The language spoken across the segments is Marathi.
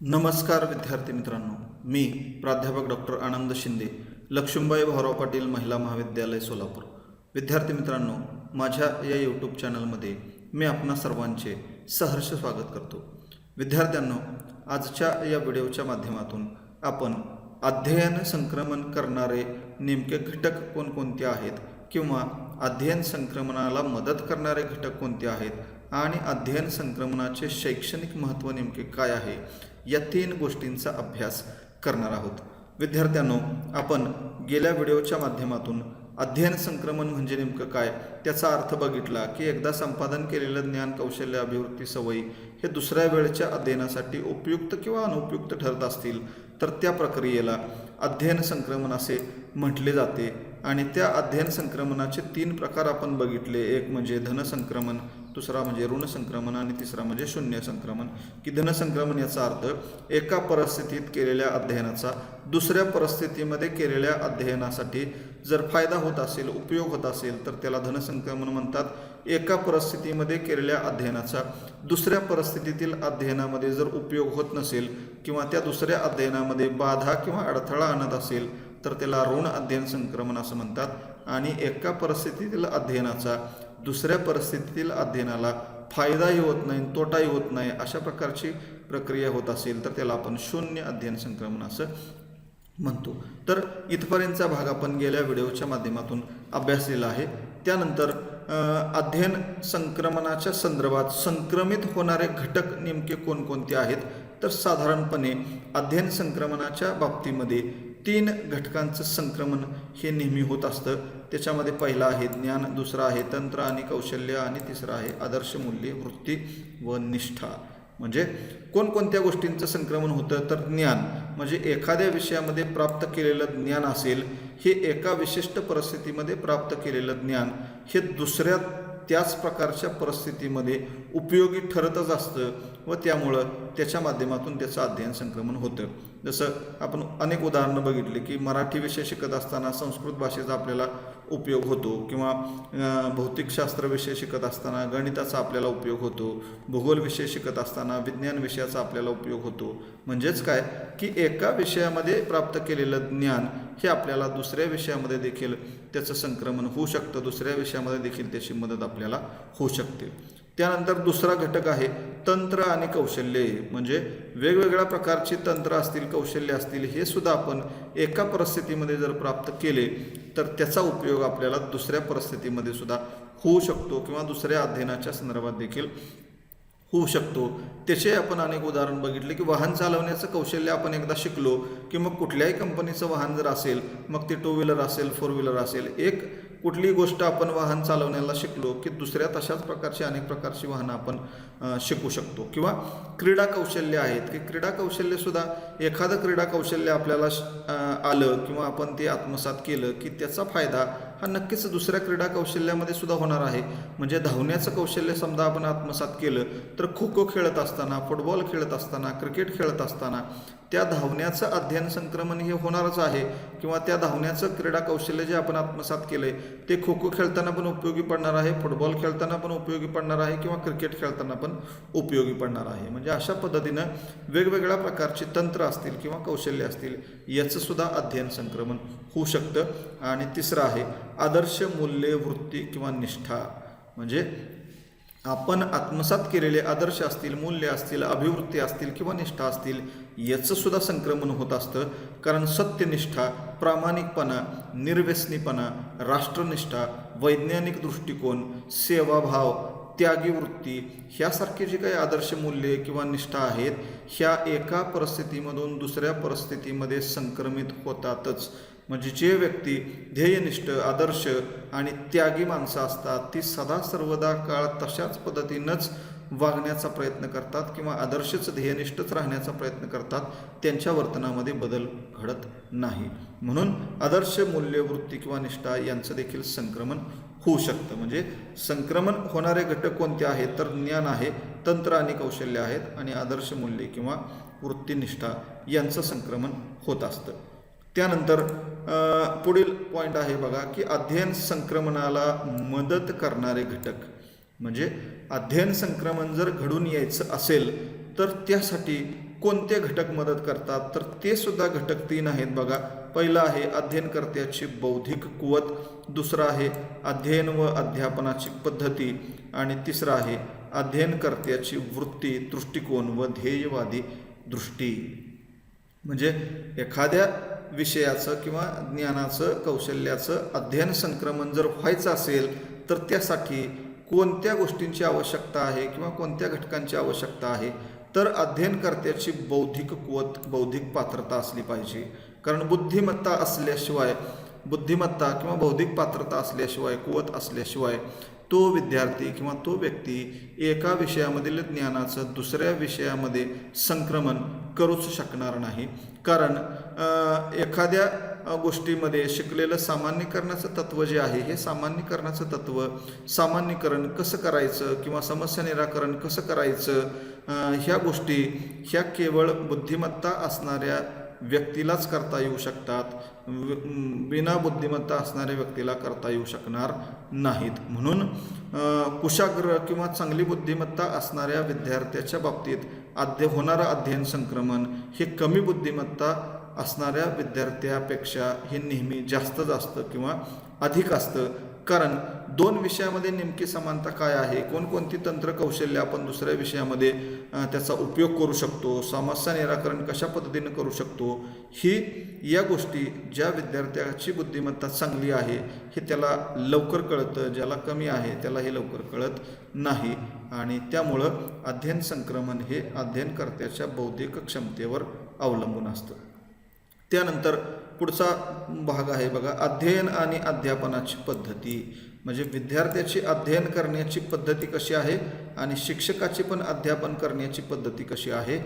नमस्कार विद्यार्थी मित्रांनो. मी प्राध्यापक डॉक्टर आनंद शिंदे लक्ष्मीबाई भाऊराव पाटील महिला महाविद्यालय सोलापूर. विद्यार्थी मित्रांनो माझ्या या यूट्यूब चॅनलमध्ये मी आपणा सर्वांचे सहर्ष स्वागत करतो. विद्यार्थ्यांनो आजच्या या व्हिडिओच्या माध्यमातून आपण अध्ययन संक्रमण करणारे नेमके घटक कोणकोणते आहेत किंवा अध्ययन संक्रमणाला मदत करणारे घटक कोणते आहेत आणि अध्ययन संक्रमणाचे शैक्षणिक महत्त्व नेमके काय आहे या तीन गोष्टींचा अभ्यास करणार आहोत. विद्यार्थ्यांनो आपण गेल्या व्हिडिओच्या माध्यमातून अध्ययन संक्रमण म्हणजे नेमकं काय त्याचा अर्थ बघितला की एकदा संपादन केलेलं ज्ञान कौशल्य अभिवृत्ती सवयी हे दुसऱ्या वेळच्या अध्ययनासाठी उपयुक्त किंवा अनुपयुक्त ठरत असतील तर त्या प्रक्रियेला अध्ययन संक्रमण असे म्हटले जाते. आणि त्या अध्ययन संक्रमणाचे तीन प्रकार आपण बघितले. एक म्हणजे धनसंक्रमण दुसरा म्हणजे ऋण संक्रमण आणि तिसरा म्हणजे शून्य संक्रमण. की धनसंक्रमण याचा अर्थ एका परिस्थितीत केलेल्या अध्ययनाचा दुसऱ्या परिस्थितीमध्ये केलेल्या अध्ययनासाठी जर फायदा होत असेल उपयोग होत असेल तर त्याला धनसंक्रमण म्हणतात. एका परिस्थितीमध्ये केलेल्या अध्ययनाचा दुसऱ्या परिस्थितीतील अध्ययनामध्ये जर उपयोग होत नसेल किंवा त्या दुसऱ्या अध्ययनामध्ये बाधा किंवा अडथळा आणत असेल तर त्याला ऋण अध्ययन संक्रमण असं म्हणतात. आणि एका परिस्थितीतील अध्ययनाचा दुसऱ्या परिस्थितीतील अध्ययनाला फायदाही होत नाही तोटाही होत नाही अशा प्रकारची प्रक्रिया होत असेल तर त्याला आपण शून्य अध्ययन संक्रमण असं म्हणतो. तर इथपर्यंतचा भाग आपण गेल्या व्हिडिओच्या माध्यमातून अभ्यासलेला आहे. त्यानंतर अध्ययन संक्रमणाच्या संदर्भात संक्रमित होणारे घटक नेमके कोणकोणते आहेत? तर साधारणपणे अध्ययन संक्रमणाच्या बाबतीमध्ये तीन घटकांचं संक्रमण हे नेहमी होत असतं. त्याच्यामध्ये पहिला आहे ज्ञान दुसरा आहे तंत्र आणि कौशल्य आणि तिसरं आहे आदर्श मूल्ये वृत्ती व निष्ठा. म्हणजे कोणकोणत्या गोष्टींचं संक्रमण होतं? तर ज्ञान. म्हणजे एखाद्या विषयामध्ये प्राप्त केलेलं ज्ञान असेल हे एका विशिष्ट परिस्थितीमध्ये प्राप्त केलेलं ज्ञान हे दुसऱ्या त्याच प्रकारच्या परिस्थितीमध्ये उपयोगी ठरतच असतं व त्यामुळं त्याच्या माध्यमातून त्याचं अध्ययन संक्रमण होतं. जसं आपण अनेक उदाहरणं बघितली की मराठी विषय शिकत असताना संस्कृत भाषेचा आपल्याला उपयोग होतो किंवा भौतिकशास्त्र विषय शिकत असताना गणिताचा आपल्याला उपयोग होतो भूगोल विषय शिकत असताना विज्ञान विषयाचा आपल्याला उपयोग होतो. म्हणजेच काय? की एका विषयामध्ये प्राप्त केलेलं ज्ञान हे आपल्याला दुसऱ्या विषयामध्ये देखील त्याचं संक्रमण होऊ शकतं. दुसऱ्या विषयामध्ये देखील त्याची मदत आपल्याला होऊ शकते. त्यानंतर दुसरा घटक आहे तंत्र आणि कौशल्ये. म्हणजे वेगवेगळ्या प्रकारची तंत्र असतील कौशल्य असतील हे सुद्धा आपण एका परिस्थितीमध्ये जर प्राप्त केले तर त्याचा उपयोग आपल्याला दुसऱ्या परिस्थितीमध्ये सुद्धा होऊ शकतो किंवा दुसऱ्या अध्ययनाच्या संदर्भात देखील होऊ शकतो. त्याचे आपण अनेक उदाहरण बघितले की वाहन चालवण्याचं कौशल्य आपण एकदा शिकलो की मग कुठल्याही कंपनीचं वाहन जर असेल मग ते टू व्हीलर असेल फोर व्हीलर असेल. एक कुठलीही गोष्ट आपण वाहन चालवण्याला शिकलो की दुसऱ्या तशाच प्रकारची अनेक प्रकारची वाहनं आपण शिकू शकतो. किंवा क्रीडा कौशल्य आहेत की क्रीडा कौशल्यसुद्धा एखादं क्रीडा कौशल्य आपल्याला श- आलं किंवा आपण ते आत्मसात केलं की त्याचा फायदा हा नक्कीच दुसऱ्या क्रीडा कौशल्यामध्ये सुद्धा होणार आहे. म्हणजे धावण्याचं कौशल्य समजा आपण आत्मसात केलं तर खो खो खेळत असताना फुटबॉल खेळत असताना क्रिकेट खेळत असताना त्या धावण्याचं अध्ययन संक्रमण हे होणारच आहे. किंवा त्या धावण्याचं क्रीडा कौशल्य जे आपण आत्मसात केलंय ते खो खो खेळताना पण उपयोगी पडणार आहे फुटबॉल खेळताना पण उपयोगी पडणार आहे किंवा क्रिकेट खेळताना पण उपयोगी पडणार आहे. म्हणजे अशा पद्धतीनं वेगवेगळ्या प्रकारची तंत्र असतील किंवा कौशल्य असतील याचंसुद्धा अध्ययन संक्रमण होऊ शकतं. आणि तिसरं आहे आदर्श मूल्ये वृत्ती किंवा निष्ठा. म्हणजे आपण आत्मसात केलेले आदर्श असतील मूल्य असतील अभिवृत्ती असतील किंवा निष्ठा असतील याचं सुद्धा संक्रमण होत असतं. कारण सत्यनिष्ठा प्रामाणिकपणा निर्व्यसनीपणा राष्ट्रनिष्ठा वैज्ञानिक दृष्टिकोन सेवाभाव त्यागी वृत्ती ह्यासारखे जे काही आदर्श मूल्ये किंवा निष्ठा आहेत ह्या एका परिस्थितीमधून दुसऱ्या परिस्थितीमध्ये संक्रमित होतातच. म्हणजे जे व्यक्ती ध्येयनिष्ठ आदर्श आणि त्यागी माणसं असतात ती सदा सर्वदा काळ तशाच पद्धतीनंच वागण्याचा प्रयत्न करतात किंवा आदर्शच ध्येयनिष्ठच राहण्याचा प्रयत्न करतात त्यांच्या वर्तनामध्ये बदल घडत नाही. म्हणून आदर्श मूल्य वृत्ती किंवा निष्ठा यांचं देखील संक्रमण होऊ शकतं. म्हणजे संक्रमण होणारे घटक कोणते आहेत? तर ज्ञान आहे तंत्र आणि कौशल्य आहेत आणि आदर्श मूल्ये किंवा वृत्तीनिष्ठा यांचं संक्रमण होत असतं. त्यानंतर पुढील पॉईंट आहे बघा की अध्ययन संक्रमणाला मदत करणारे घटक. म्हणजे अध्ययन संक्रमण जर घडून यायचं असेल तर त्यासाठी कोणते घटक मदत करतात? तर ते सुद्धा घटक तीन आहेत बघा. पहिलं आहे अध्ययनकर्त्याची बौद्धिक कुवत. दुसरं आहे अध्ययन व अध्यापनाची पद्धती. आणि तिसरं आहे अध्ययनकर्त्याची वृत्ती दृष्टिकोन व ध्येयवादी दृष्टी. म्हणजे एखाद्या विषयाचं किंवा ज्ञानाचं कौशल्याचं अध्ययन संक्रमण जर व्हायचं असेल तर त्यासाठी कोणत्या गोष्टींची आवश्यकता आहे किंवा कोणत्या घटकांची आवश्यकता आहे? तर अध्ययनकर्त्याची बौद्धिक कुवत बौद्धिक पात्रता असली पाहिजे. कारण बुद्धिमत्ता असल्याशिवाय बुद्धिमत्ता किंवा बौद्धिक पात्रता असल्याशिवाय कुवत असल्याशिवाय तो विद्यार्थी किंवा तो व्यक्ती एका विषयामधील ज्ञानाचं दुसऱ्या विषयामध्ये संक्रमण करूच शकणार नाही. कारण एखाद्या गोष्टीमध्ये शिकलेलं सामान्यीकरणाचं तत्त्व जे आहे हे सामान्यीकरणाचं तत्त्व सामान्यीकरण कसं करायचं किंवा समस्या निराकरण कसं करायचं ह्या गोष्टी ह्या केवळ बुद्धिमत्ता असणाऱ्या व्यक्तीलाच करता येऊ शकतात. बिना बुद्धिमत्ता असणाऱ्या व्यक्तीला करता येऊ शकणार नाहीत. म्हणून कुशाग्र किंवा चांगली बुद्धिमत्ता असणाऱ्या विद्यार्थ्याच्या बाबतीत अध्य होणारं अध्ययन संक्रमण हे कमी बुद्धिमत्ता असणाऱ्या विद्यार्थ्यापेक्षा हे नेहमी जास्त असतं किंवा अधिक असतं. कारण दोन विषयामध्ये नेमकी समानता काय आहे? कोणकोणती तंत्र कौशल्य आपण दुसऱ्या विषयामध्ये त्याचा उपयोग करू शकतो? समस्या निराकरण कशा पद्धतीनं करू शकतो? ही या गोष्टी ज्या विद्यार्थ्याची बुद्धिमत्ता चांगली आहे हे त्याला लवकर कळतं. ज्याला कमी आहे त्याला हे लवकर कळत नाही. आणि त्यामुळं अध्ययन संक्रमण हे अध्ययनकर्त्याच्या बौद्धिक क्षमतेवर अवलंबून असतं. त्यानंतर पुढचा भाग आहे बघा अध्ययन आणि अध्यापनाची पद्धती. म्हणजे विद्यार्थ्याची अध्ययन करण्याची पद्धती कशी आहे आणि शिक्षकाची पण अध्यापन करण्याची पद्धती कशी आहे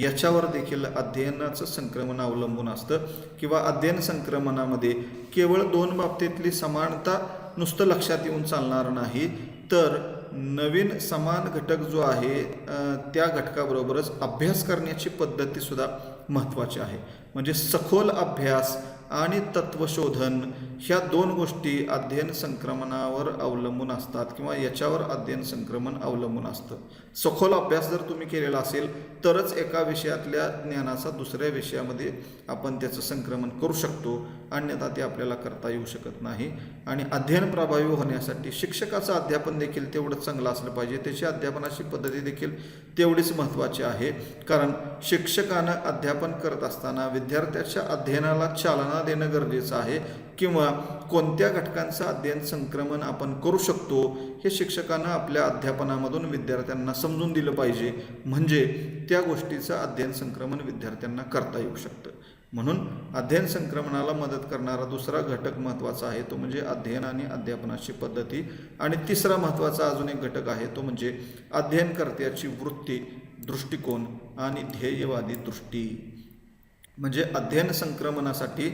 याच्यावर देखील अध्ययनाचं संक्रमण अवलंबून असतं. किंवा अध्ययन संक्रमणामध्ये केवळ दोन बाबतीतली समानता नुसतं लक्षात येऊन चालणार नाही तर नवीन समान घटक जो आहे त्या घटकाबरोबरच अभ्यास करण्याची पद्धतीसुद्धा महत्त्वाचे आहे. म्हणजे सखोल अभ्यास आणि तत्वशोधन ह्या दोन गोष्टी अध्ययन संक्रमणावर अवलंबून असतात किंवा याच्यावर अध्ययन संक्रमण अवलंबून असतं. सखोल अभ्यास जर तुम्ही केलेला असेल तरच एका विषयातल्या ज्ञानाचा दुसऱ्या विषयामध्ये आपण त्याचं संक्रमण करू शकतो. अन्यथा ते आपल्याला करता येऊ शकत नाही. आणि अध्ययन प्रभावी होण्यासाठी शिक्षकाचं अध्यापन देखील तेवढंच चांगलं असलं पाहिजे. त्याची अध्यापनाची पद्धती देखील तेवढीच महत्त्वाची आहे. कारण शिक्षकानं अध्यापन करत असताना विद्यार्थ्याच्या अध्ययनाला चालना देणं गरजेचं आहे. किंवा कोणत्या घटकांचं अध्ययन संक्रमण आपण करू शकतो हे शिक्षकानं आपल्या अध्यापनामधून विद्यार्थ्यांना समजून दिलं पाहिजे. म्हणजे त्या गोष्टीचं अध्ययन संक्रमण विद्यार्थ्यांना करता येऊ शकतं. म्हणून अध्ययन संक्रमणाला मदत करणारा दुसरा घटक महत्त्वाचा आहे तो म्हणजे अध्ययन आणि अध्यापनाची पद्धती. आणि तिसरा महत्त्वाचा अजून एक घटक आहे तो म्हणजे अध्ययनकर्त्याची वृत्ती दृष्टिकोन आणि ध्येयवादी दृष्टी. म्हणजे अध्ययन संक्रमणासाठी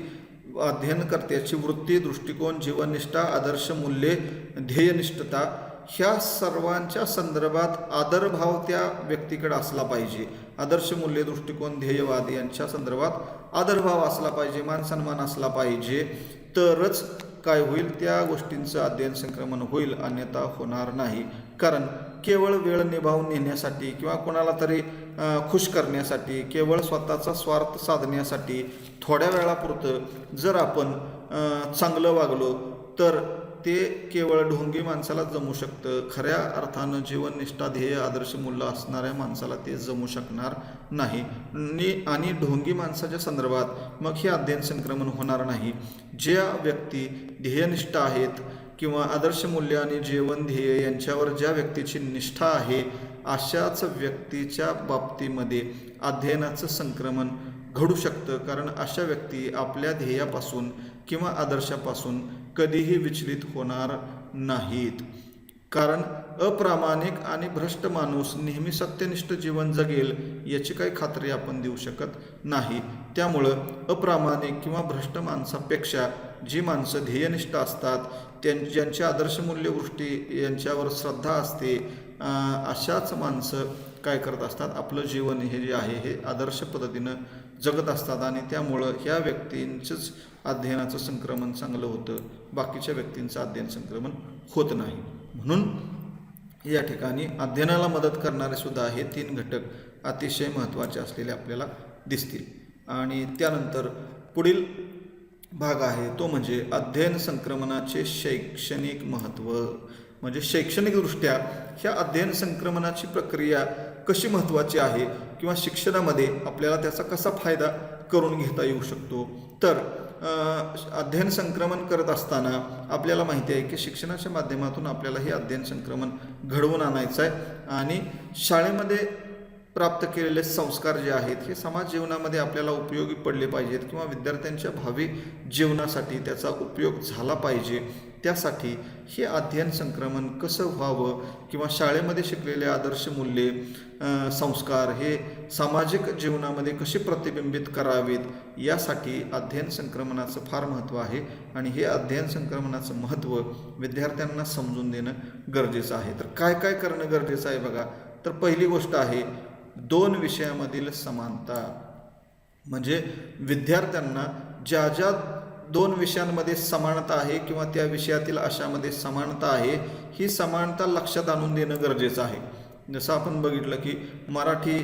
अध्ययनकर्त्याची वृत्ती दृष्टिकोन जीवननिष्ठा आदर्श मूल्ये ध्येयनिष्ठता ह्या सर्वांच्या संदर्भात आदरभाव त्या व्यक्तीकडे असला पाहिजे. आदर्श मूल्य दृष्टिकोन ध्येयवाद यांच्या संदर्भात आदरभाव असला पाहिजे मानसन्मान असला पाहिजे तरच काय होईल? त्या गोष्टींचं अध्ययन संक्रमण होईल अन्यथा होणार नाही. कारण केवळ वेळ निभावून नेण्यासाठी किंवा कोणाला तरी खुश करण्यासाठी केवळ स्वतःचा स्वार्थ साधण्यासाठी थोड्या वेळापुरतं जर आपण चांगलं वागलो तर ते केवळ ढोंगी माणसाला जमू शकतं. खऱ्या अर्थानं जीवननिष्ठा ध्येय आदर्श मूल्य असणाऱ्या माणसाला ते जमू शकणार नाही. नि- आणि ढोंगी माणसाच्या संदर्भात मग हे अध्ययन संक्रमण होणार नाही. ज्या व्यक्ती ध्येयनिष्ठ आहेत किंवा आदर्श मूल्य आणि जीवन ध्येय यांच्यावर ज्या व्यक्तीची निष्ठा आहे अशाच व्यक्तीच्या बाबतीमध्ये अध्ययनाचं संक्रमण घडू शकतं. कारण अशा व्यक्ती आपल्या ध्येयापासून किंवा आदर्शापासून कधीही विचलित होणार नाहीत. कारण अप्रामाणिक आणि भ्रष्ट माणूस नेहमी सत्यनिष्ठ जीवन जगेल याची काही खात्री आपण देऊ शकत नाही. त्यामुळं अप्रामाणिक किंवा भ्रष्ट माणसापेक्षा जी माणसं ध्येयनिष्ठ असतात त्यां ज्यांची आदर्श मूल्यवृष्टी यांच्यावर श्रद्धा असते अशाच माणसं काय करत असतात? आपलं जीवन हे जे आहे हे आदर्श पद्धतीनं जगत असतात आणि त्यामुळं ह्या व्यक्तींचंच अध्ययनाचं संक्रमण चांगलं होतं. बाकीच्या व्यक्तींचं अध्ययन संक्रमण होत नाही. म्हणून या ठिकाणी अध्ययनाला मदत करणारे सुद्धा हे तीन घटक अतिशय महत्त्वाचे असलेले आपल्याला दिसतील. आणि त्यानंतर पुढील भाग आहे तो म्हणजे अध्ययन संक्रमणाचे शैक्षणिक महत्त्व. म्हणजे शैक्षणिकदृष्ट्या ह्या अध्ययन संक्रमणाची प्रक्रिया कशी महत्त्वाची आहे किंवा शिक्षणामध्ये आपल्याला त्याचा कसा फायदा करून घेता येऊ शकतो? तर अध्ययन संक्रमण करत असताना आपल्याला माहिती आहे की शिक्षणाच्या माध्यमातून आपल्याला हे अध्ययन संक्रमण घडवून आणायचं आहे आणि शाळेमध्ये प्राप्त केलेले संस्कार जे आहेत हे समाज जीवनामध्ये आपल्याला उपयोगी पडले पाहिजेत किंवा विद्यार्थ्यांच्या भावी जीवनासाठी त्याचा उपयोग झाला पाहिजे. त्यासाठी हे अध्ययन संक्रमण कसं व्हावं किंवा शाळेमध्ये शिकलेले आदर्श मूल्ये संस्कार हे सामाजिक जीवनामध्ये कसे प्रतिबिंबित करावेत यासाठी अध्ययन संक्रमणाचं फार महत्त्व आहे आणि हे अध्ययन संक्रमणाचं महत्त्व विद्यार्थ्यांना समजून देणं गरजेचं आहे. तर काय काय करणं गरजेचं आहे बघा. तर पहिली गोष्ट आहे दोन विषयामधील समानता. म्हणजे विद्यार्थ्यांना ज्या ज्या दोन विषयांमध्ये समानता आहे किंवा त्या विषयातील अशामध्ये समानता आहे ही समानता लक्षात आणून देणं गरजेचं आहे. जसं आपण बघितलं की मराठी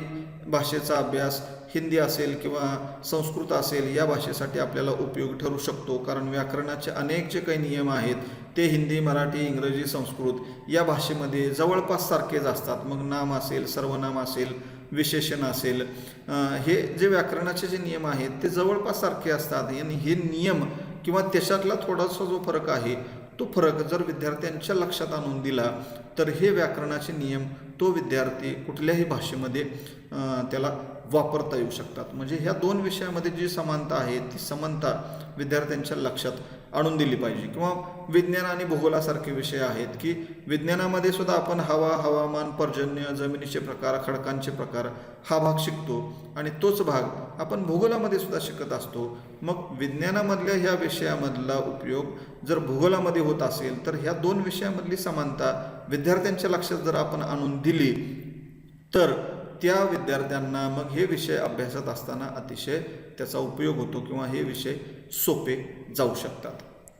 भाषेचा अभ्यास हिंदी असेल किंवा संस्कृत असेल या भाषेसाठी आपल्याला उपयोग ठरू शकतो. कारण व्याकरणाचे अनेक जे काही नियम आहेत ते हिंदी मराठी इंग्रजी संस्कृत या भाषेमध्ये जवळपास सारखेच असतात. मग नाम असेल सर्वनाम असेल विशेषण असेल. हे जे व्याकरणाचे जे नियम आहेत ते जवळपास सारखे असतात. आणि हे नियम किंवा त्याच्यातला थोडासा जो फरक आहे तो फरक जर विद्यार्थ्यांच्या लक्षात आणून दिला तर हे व्याकरणाचे नियम तो विद्यार्थी कुठल्याही भाषेमध्ये त्याला वापरता येऊ शकतात. म्हणजे ह्या दोन विषयामध्ये जी समानता आहे ती समानता विद्यार्थ्यांच्या लक्षात आणून दिली पाहिजे. किंवा विज्ञान आणि भूगोलासारखे विषय आहेत की विज्ञानामध्ये सुद्धा आपण हवा हवामान पर्जन्य जमिनीचे प्रकार खडकांचे प्रकार हा भाग शिकतो आणि तोच भाग आपण भूगोलामध्ये सुद्धा शिकत असतो. मग विज्ञानामधल्या ह्या विषयामधला उपयोग जर भूगोलामध्ये होत असेल तर ह्या दोन विषयामधली समानता विद्यार्थ्यांच्या लक्षात जर आपण आणून दिली तर त्या विद्यार्थ्यांना मग हे विषय अभ्यासात असताना अतिशय त्याचा उपयोग होतो किंवा हे विषय सोपे जाऊ शकतात.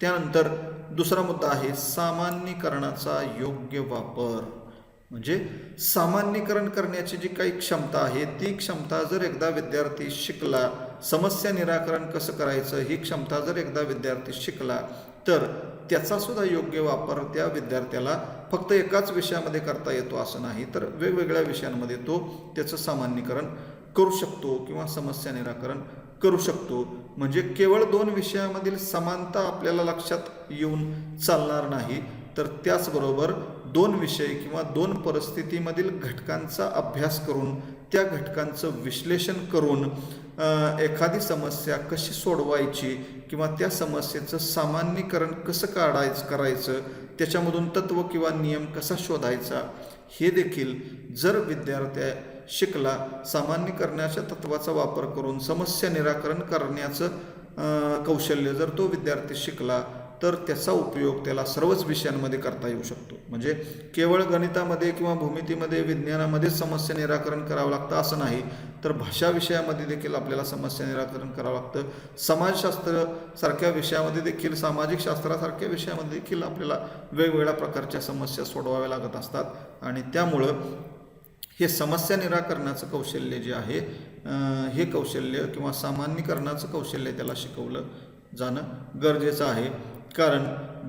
त्यानंतर दुसरा मुद्दा आहे सामान्यीकरणाचा योग्य वापर. म्हणजे सामान्यीकरण करण्याची जी काही क्षमता आहे ती क्षमता जर एकदा विद्यार्थी शिकला समस्या निराकरण कसं करायचं ही क्षमता जर एकदा विद्यार्थी शिकला तर त्याचा सुद्धा योग्य वापर त्या विद्यार्थ्याला फक्त एकाच विषयामध्ये करता येतो असं नाही तर वेगवेगळ्या विषयांमध्ये तो त्याचं सामान्यीकरण करू शकतो किंवा समस्या निराकरण करू शकतो. म्हणजे केवळ दोन विषयामधील समानता आपल्याला लक्षात येऊन चालणार नाही तर त्याचबरोबर दोन विषय किंवा दोन परिस्थितीमधील घटकांचा अभ्यास करून त्या घटकांचं विश्लेषण करून एखादी समस्या कशी सोडवायची किंवा त्या समस्येचं सामान्यीकरण कसं काढायचं करायचं त्याच्यामधून तत्व किंवा नियम कसा शोधायचा हे देखील जर विद्यार्थ्या शिकला सामान्यीकरणाच्या तत्वाचा वापर करून समस्या निराकरण करण्याचं कौशल्य जर तो विद्यार्थी शिकला तर त्याचा उपयोग त्याला सर्वच विषयांमध्ये करता येऊ शकतो. म्हणजे केवळ गणितामध्ये किंवा भूमितीमध्ये विज्ञानामध्येच समस्या निराकरण करावं लागतं असं नाही तर भाषा विषयामध्ये देखील आपल्याला समस्या निराकरण करावं लागतं. समाजशास्त्र सारख्या विषयामध्ये देखील सामाजिक शास्त्रासारख्या विषयामध्ये देखील आपल्याला वेगवेगळ्या प्रकारच्या समस्या सोडवाव्या लागत असतात. आणि त्यामुळं हे समस्या निराकरणाचं कौशल्य जे आहे हे कौशल्य किंवा सामान्यीकरणाचं कौशल्य त्याला शिकवलं जाणं गरजेचं आहे. कारण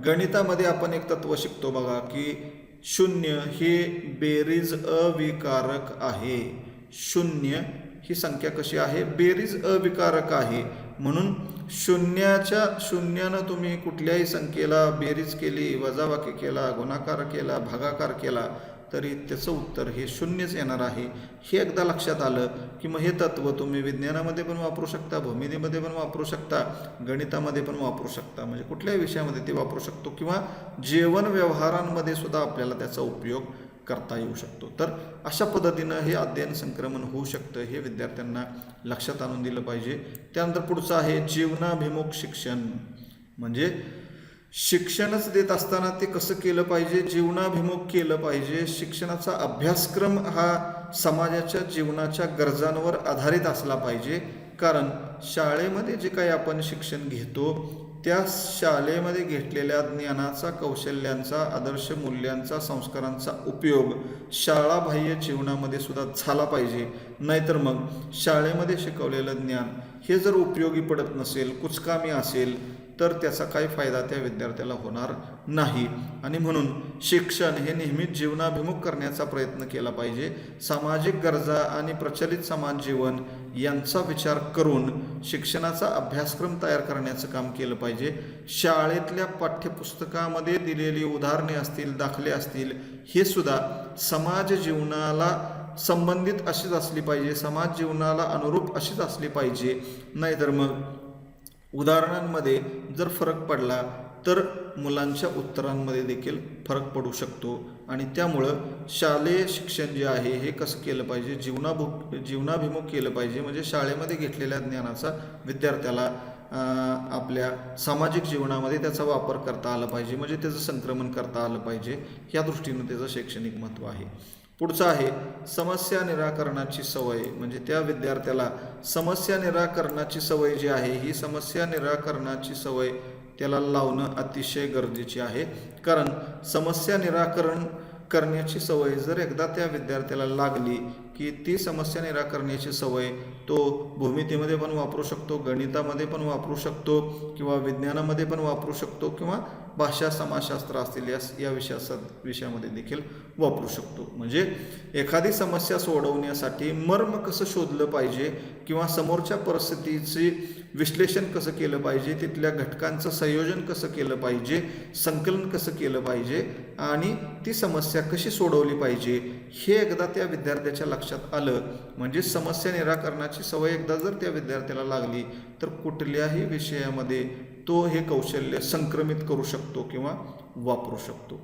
गणितामध्ये आपण एक तत्व शिकतो बघा की शून्य हे बेरीज अविकारक आहे. शून्य ही संख्या कशी आहे? बेरीज अविकारक आहे. म्हणून शून्याच्या शून्यानं तुम्ही कुठल्याही संख्येला बेरीज केली वजाबाकी केला गुणाकार केला भागाकार केला तरी त्याचं उत्तर हे शून्यच येणार आहे. हे एकदा लक्षात आलं की मग हे तत्त्व तुम्ही विज्ञानामध्ये पण वापरू शकता भूमितीमध्ये पण वापरू शकता गणितामध्ये पण वापरू शकता. म्हणजे कुठल्याही विषयामध्ये ते वापरू शकतो किंवा जेवण व्यवहारांमध्ये सुद्धा आपल्याला त्याचा उपयोग करता येऊ शकतो. तर अशा पद्धतीनं हे अध्ययन संक्रमण होऊ शकतं हे विद्यार्थ्यांना लक्षात आणून दिलं पाहिजे. त्यानंतर पुढचं आहे जीवनाभिमुख शिक्षण. म्हणजे शिक्षणच देत असताना ते कसं केलं पाहिजे? जीवनाभिमुख केलं पाहिजे? शिक्षणाचा अभ्यासक्रम हा समाजाच्या जीवनाच्या गरजांवर आधारित असला पाहिजे. कारण शाळेमध्ये जे काही आपण शिक्षण घेतो त्या शाळेमध्ये घेतलेल्या ज्ञानाचा कौशल्यांचा आदर्श मूल्यांचा संस्कारांचा उपयोग शाळाबाह्य जीवनामध्ये सुद्धा झाला पाहिजे. नाहीतर मग शाळेमध्ये शिकवलेलं ज्ञान हे जर उपयोगी पडत नसेल कुचकामी असेल तर त्याचा काही फायदा त्या विद्यार्थ्याला होणार नाही. आणि म्हणून शिक्षण हे नेहमीच जीवनाभिमुख करण्याचा प्रयत्न केला पाहिजे. सामाजिक गरजा आणि प्रचलित समाज जीवन यांचा विचार करून शिक्षणाचा अभ्यासक्रम तयार करण्याचं काम केलं पाहिजे. शाळेतल्या पाठ्यपुस्तकामध्ये दिलेली उदाहरणे असतील दाखले असतील हे सुद्धा समाज जीवनाला संबंधित अशीच असली पाहिजे. समाज जीवनाला अनुरूप अशीच असली पाहिजे. नाहीतर मग उदाहरणांमध्ये जर फरक पडला तर मुलांच्या उत्तरांमध्ये देखील फरक पडू शकतो. आणि त्यामुळं शालेय शिक्षण जे आहे हे कसं केलं पाहिजे? जीवनाभुक जीवनाभिमुख केलं पाहिजे. म्हणजे शाळेमध्ये घेतलेल्या ज्ञानाचा विद्यार्थ्याला आपल्या सामाजिक जीवनामध्ये त्याचा वापर करता आला पाहिजे. म्हणजे त्याचं संक्रमण करता आलं पाहिजे. या दृष्टीनं त्याचं शैक्षणिक महत्त्व आहे. पुढचं आहे समस्या निराकरणाची सवय. म्हणजे त्या विद्यार्थ्याला समस्या निराकरणाची सवय जी आहे ही समस्या निराकरणाची सवय त्याला लावणं अतिशय गरजेची आहे. कारण समस्या निराकरण करण्याची सवय जर एकदा त्या विद्यार्थ्याला लागली की ती समस्या निराकरण्याची सवय तो भूमितीमध्ये पण वापरू शकतो गणितामध्ये पण वापरू शकतो किंवा विज्ञानामध्ये पण वापरू शकतो किंवा भाषा समाजशास्त्र असतील या या विषया विषयामध्ये देखील वापरू शकतो. म्हणजे एखादी समस्या सोडवण्यासाठी मर्म कसं शोधलं पाहिजे किंवा समोरच्या परिस्थितीची विश्लेषण कसं केलं पाहिजे तिथल्या घटकांचं संयोजन कसं केलं पाहिजे संकलन कसं केलं पाहिजे आणि ती समस्या कशी सोडवली पाहिजे हे एकदा त्या विद्यार्थ्याच्या लक्षात आलं म्हणजे समस्या निराकरणाची सवय एकदा जर त्या विद्यार्थ्याला लागली तर कुठल्याही विषयामध्ये तो हे कौशल्य संक्रमित करू शकतो किंवा वापरू शकतो.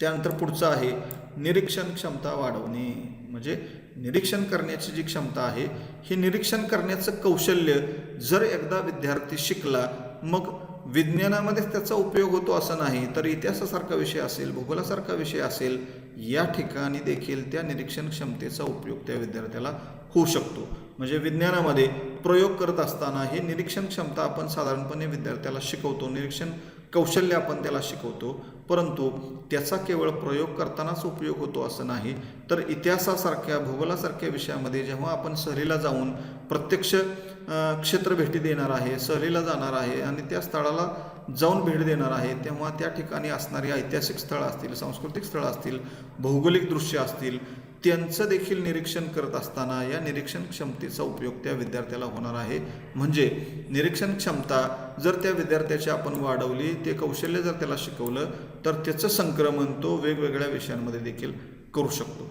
त्यानंतर पुढचं आहे निरीक्षण क्षमता वाढवणे. म्हणजे निरीक्षण करण्याची जी क्षमता आहे हे निरीक्षण करण्याचं कौशल्य जर एकदा विद्यार्थी शिकला मग विज्ञानामध्येच त्याचा उपयोग होतो असं नाही तर इतिहासासारखा विषय असेल भूगोलासारखा विषय असेल या ठिकाणी देखील त्या निरीक्षण क्षमतेचा उपयोग त्या विद्यार्थ्याला होऊ शकतो. म्हणजे विज्ञानामध्ये प्रयोग करत असताना हे निरीक्षण क्षमता आपण साधारणपणे विद्यार्थ्याला शिकवतो निरीक्षण कौशल्य आपण त्याला शिकवतो. परंतु त्याचा केवळ प्रयोग करतानाच उपयोग होतो असं नाही. तर इतिहासासारख्या भूगोलासारख्या विषयामध्ये जेव्हा आपण सहलीला जाऊन प्रत्यक्ष क्षेत्र भेटी देणार आहे सहलीला जाणार आहे आणि त्या स्थळाला जाऊन भेट देणार आहे तेव्हा त्या ठिकाणी असणारी ऐतिहासिक स्थळं असतील सांस्कृतिक स्थळं असतील भौगोलिक दृश्य असतील त्यांचं देखील निरीक्षण करत असताना या निरीक्षण क्षमतेचा उपयोग त्या विद्यार्थ्याला होणार आहे. म्हणजे निरीक्षण क्षमता जर त्या विद्यार्थ्याची आपण वाढवली ते कौशल्य जर त्याला शिकवलं तर त्याचं संक्रमण तो वेगवेगळ्या विषयांमध्ये देखील करू शकतो.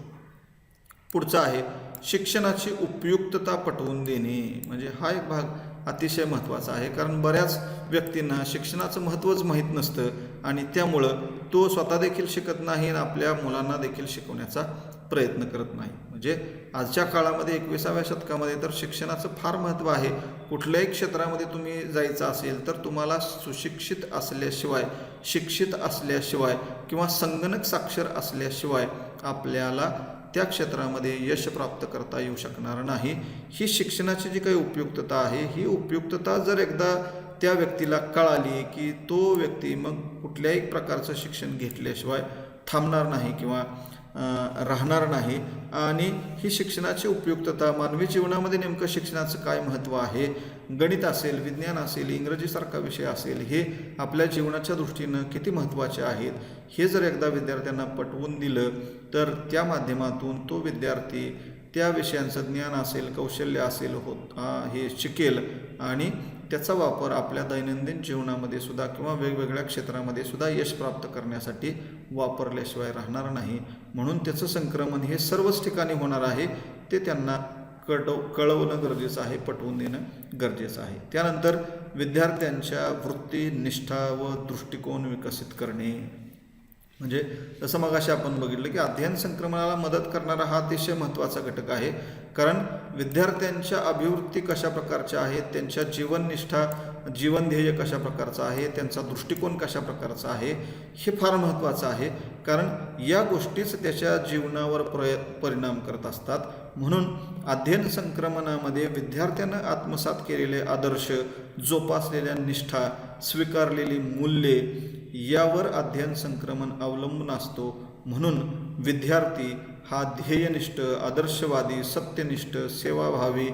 पुढचा आहे शिक्षणाची उपयुक्तता पटवून देणे. म्हणजे हा एक भाग अतिशय महत्त्वाचा आहे. कारण बऱ्याच व्यक्तींना शिक्षणाचं महत्त्वच माहीत नसतं आणि त्यामुळं तो स्वतः देखील शिकत नाही आणि आपल्या मुलांना देखील शिकवण्याचा प्रयत्न करत नाही. म्हणजे आजच्या काळामध्ये एकविसाव्या शतकामध्ये तर शिक्षणाचं फार महत्त्व आहे. कुठल्याही क्षेत्रामध्ये तुम्ही जायचं असेल तर तुम्हाला सुशिक्षित असल्याशिवाय शिक्षित असल्याशिवाय किंवा संगणक साक्षर असल्याशिवाय आपल्याला त्या क्षेत्रामध्ये यश प्राप्त करता येऊ शकणार नाही. ही शिक्षणाची जी काही उपयुक्तता आहे ही उपयुक्तता जर एकदा त्या व्यक्तीला कळाली की तो व्यक्ती मग कुठल्याही प्रकारचं शिक्षण घेतल्याशिवाय थांबणार नाही किंवा राहणार नाही. आणि ही शिक्षणाची उपयुक्तता मानवी जीवनामध्ये नेमकं शिक्षणाचं काय महत्त्व आहे? गणित असेल विज्ञान असेल इंग्रजीसारखा विषय असेल हे आपल्या जीवनाच्या दृष्टीनं किती महत्त्वाचे आहेत? हे जर एकदा विद्यार्थ्यांना पटवून दिलं तर त्या माध्यमातून तो विद्यार्थी त्या विषयांचं ज्ञान असेल कौशल्य असेल होत हे शिकेल आणि त्याचा वापर आपल्या दैनंदिन जीवनामध्ये सुद्धा किंवा वेगवेगळ्या क्षेत्रामध्ये सुद्धा यश प्राप्त करण्यासाठी वापरल्याशिवाय राहणार नाही. म्हणून त्याचं संक्रमण हे सर्वच ठिकाणी होणार आहे. ते त्यांना कटव कळवणं गरजेचं आहे पटवून देणं गरजेचं आहे. त्यानंतर विद्यार्थ्यांच्या वृत्ती निष्ठा व दृष्टिकोन विकसित करणे. म्हणजे जसं मग अशी आपण बघितलं की अध्ययन संक्रमणाला मदत करणारा हा अतिशय महत्त्वाचा घटक आहे. कारण विद्यार्थ्यांच्या अभिवृत्ती कशा प्रकारच्या आहेत त्यांच्या जीवननिष्ठा जीवन ध्येय कशा प्रकारचं आहे त्यांचा दृष्टिकोन कशा प्रकारचा आहे हे फार महत्त्वाचं आहे. कारण या गोष्टीच त्याच्या जीवनावर प्रय परिणाम करत असतात. म्हणून अध्ययन संक्रमणामध्ये विद्यार्थ्यानं आत्मसात केलेले आदर्श जोपासलेल्या निष्ठा स्वीकारलेली मूल्ये यावर अध्ययन संक्रमण अवलंबून असतो. म्हणून विद्यार्थी हा ध्येयनिष्ठ आदर्शवादी सत्यनिष्ठ सेवाभावी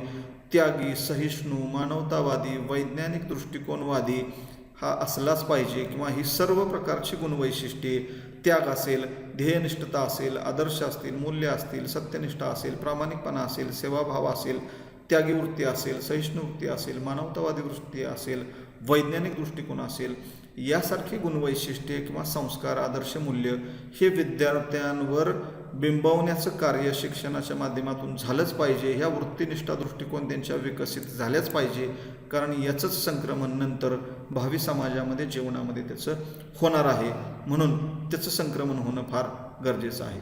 त्यागी सहिष्णू मानवतावादी वैज्ञानिक दृष्टिकोनवादी हा असलाच पाहिजे किंवा ही सर्व प्रकारची गुणवैशिष्ट्ये त्याग असेल ध्येयनिष्ठता असेल आदर्श असतील मूल्य असतील सत्यनिष्ठा असेल प्रामाणिकपणा असेल सेवाभाव असेल त्यागी वृत्ती असेल सहिष्णू वृत्ती असेल मानवतावादी वृत्ती असेल वैज्ञानिक दृष्टिकोन असेल यासारखी गुणवैशिष्ट्ये किंवा संस्कार आदर्श मूल्य हे विद्यार्थ्यांवर बिंबवण्याचं कार्य शिक्षणाच्या माध्यमातून झालंच पाहिजे. ह्या वृत्तीनिष्ठा दृष्टिकोन त्यांच्या विकसित झाल्याच पाहिजे. कारण याचंच संक्रमण नंतर भावी समाजामध्ये जीवनामध्ये त्याचं होणार आहे. म्हणून त्याचं संक्रमण होणं फार गरजेचं आहे.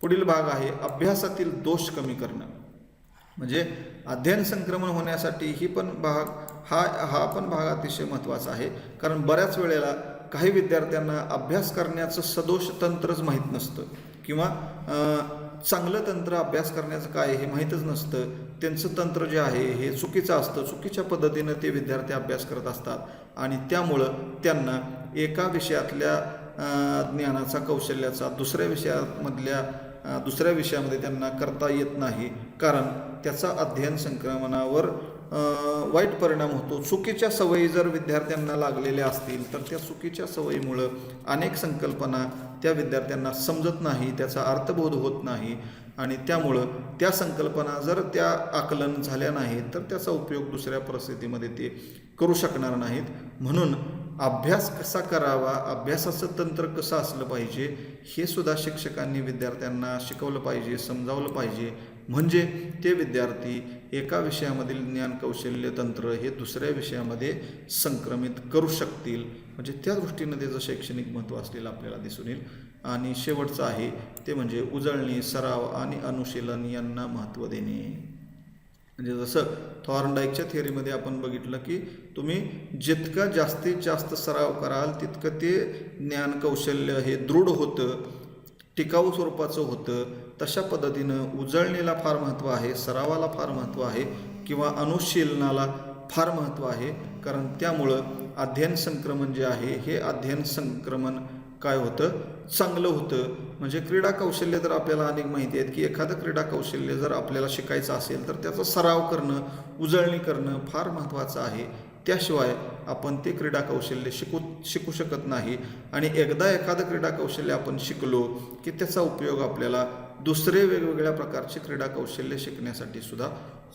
पुढील भाग आहे अभ्यासातील दोष कमी करणं. म्हणजे अध्ययन संक्रमण होण्यासाठी ही पण भाग हा हा पण भाग अतिशय महत्त्वाचा आहे. कारण बऱ्याच वेळेला काही विद्यार्थ्यांना अभ्यास करण्याचं सदोष तंत्रच माहीत नसतं. किंवा चांगलं तंत्र अभ्यास करण्याचं काय हे माहीतच नसतं. त्यांचं तंत्र जे आहे हे चुकीचं असतं. चुकीच्या पद्धतीनं ते विद्यार्थी अभ्यास करत असतात. आणि त्यामुळं त्यांना एका विषयातल्या ज्ञानाचा कौशल्याचा दुसऱ्या विषयामधल्या दुसऱ्या विषयामध्ये त्यांना करता येत नाही. कारण त्याचा अध्ययन संक्रमणावर वाईट परिणाम होतो. चुकीच्या सवयी जर विद्यार्थ्यांना लागलेल्या असतील तर त्या चुकीच्या सवयीमुळं अनेक संकल्पना त्या विद्यार्थ्यांना समजत नाही त्याचा अर्थबोध होत नाही. आणि त्यामुळं त्या संकल्पना जर त्या आकलन झाल्या नाहीत तर त्याचा उपयोग दुसऱ्या परिस्थितीमध्ये ते करू शकणार नाहीत. म्हणून अभ्यास कसा करावा अभ्यासाचं तंत्र कसं असलं पाहिजे हे सुद्धा शिक्षकांनी विद्यार्थ्यांना शिकवलं पाहिजे समजावलं पाहिजे. म्हणजे ते विद्यार्थी एका विषयामधील ज्ञान कौशल्य तंत्र हे दुसऱ्या विषयामध्ये संक्रमित करू शकतील. म्हणजे त्या दृष्टीनं त्याचं शैक्षणिक महत्त्व असलेलं आपल्याला दिसून येईल. आणि शेवटचं आहे ते म्हणजे उजळणी सराव आणि अनुशीलन यांना महत्त्व देणे. म्हणजे जसं थॉर्नडाईकच्या थिअरीमध्ये आपण बघितलं की तुम्ही जितका जास्तीत जास्त सराव कराल तितकं ते ज्ञान कौशल्य हे दृढ होतं टिकाऊ स्वरूपाचं होतं. तशा पद्धतीनं उजळणीला फार महत्त्व आहे सरावाला फार महत्त्व आहे किंवा अनुशीलनाला फार महत्त्व आहे. कारण त्यामुळं अध्ययन संक्रमण जे आहे हे अध्ययन संक्रमण काय होतं? चांगलं होतं. म्हणजे क्रीडा कौशल्य तर आपल्याला अनेक माहिती आहेत की एखादं क्रीडा कौशल्य जर आपल्याला शिकायचं असेल तर त्याचा सराव करणं उजळणी करणं फार महत्त्वाचं आहे. त्याशिवाय आपण ते क्रीडा कौशल्य शिकू शिकू शकत नाही. आणि एकदा एखादं क्रीडा कौशल्य आपण शिकलो की त्याचा उपयोग आपल्याला दुसरे वेगवेगळ्या प्रकारचे क्रीडा कौशल्य शिकण्यासाठी सुद्धा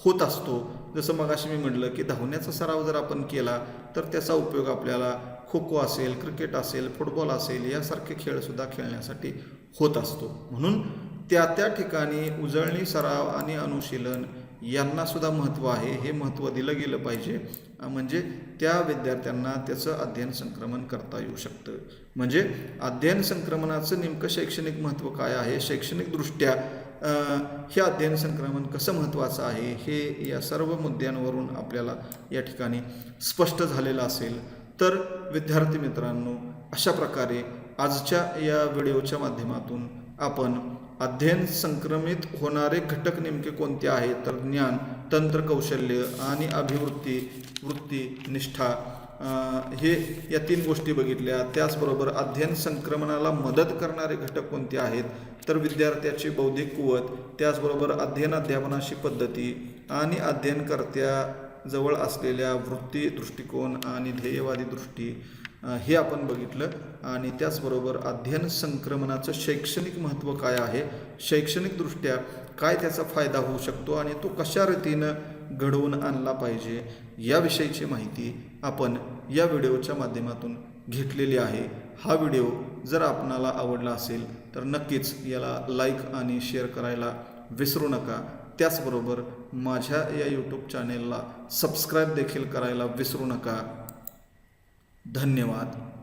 होत असतो. जसं मगाशी मी म्हटलं की धावण्याचा सराव जर आपण केला तर त्याचा उपयोग आपल्याला खो खो असेल क्रिकेट असेल फुटबॉल असेल यासारखे खेळसुद्धा खेळण्यासाठी होत असतो. म्हणून त्या त्या ठिकाणी उजळणी सराव आणि अनुशीलन यांनासुद्धा महत्त्व आहे. हे महत्त्व दिलं गेलं पाहिजे. म्हणजे त्या विद्यार्थ्यांना त्याचं अध्ययन संक्रमण करता येऊ शकतं. म्हणजे अध्ययन संक्रमणाचं नेमकं शैक्षणिक महत्त्व काय आहे? शैक्षणिकदृष्ट्या हे अध्ययन संक्रमण कसं महत्त्वाचं आहे? हे या सर्व मुद्द्यांवरून आपल्याला या ठिकाणी स्पष्ट झालेलं असेल. तर विद्यार्थी मित्रांनो अशा प्रकारे आजच्या या व्हिडिओच्या माध्यमातून आपण अध्ययन संक्रमित होणारे घटक नेमके कोणते आहेत? तर ज्ञान तंत्र कौशल्य आणि अभिवृत्ती वृत्ती निष्ठा हे या तीन गोष्टी बघितल्या. त्याचबरोबर अध्ययन संक्रमणाला मदत करणारे घटक कोणते आहेत? तर विद्यार्थ्याची बौद्धिक कुवत त्याचबरोबर अध्ययन अध्यापनाची पद्धती आणि अध्ययनकर्त्या जवळ असलेल्या वृत्ती दृष्टिकोन आणि ध्येयवादी दृष्टी हे आपण बघितलं. आणि त्याचबरोबर अध्ययन संक्रमणाचं शैक्षणिक महत्त्व काय आहे? शैक्षणिकदृष्ट्या काय त्याचा फायदा होऊ शकतो आणि तो कशा रीतीनं घडवून आणला पाहिजे? याविषयीची माहिती आपण या व्हिडिओच्या माध्यमातून घेतलेली आहे. हा व्हिडिओ जर आपणाला आवडला असेल तर नक्कीच याला लाईक आणि शेअर करायला विसरू नका. त्याचबरोबर माझ्या या यूट्यूब चॅनेलला सबस्क्राईब देखील करायला विसरू नका. धन्यवाद.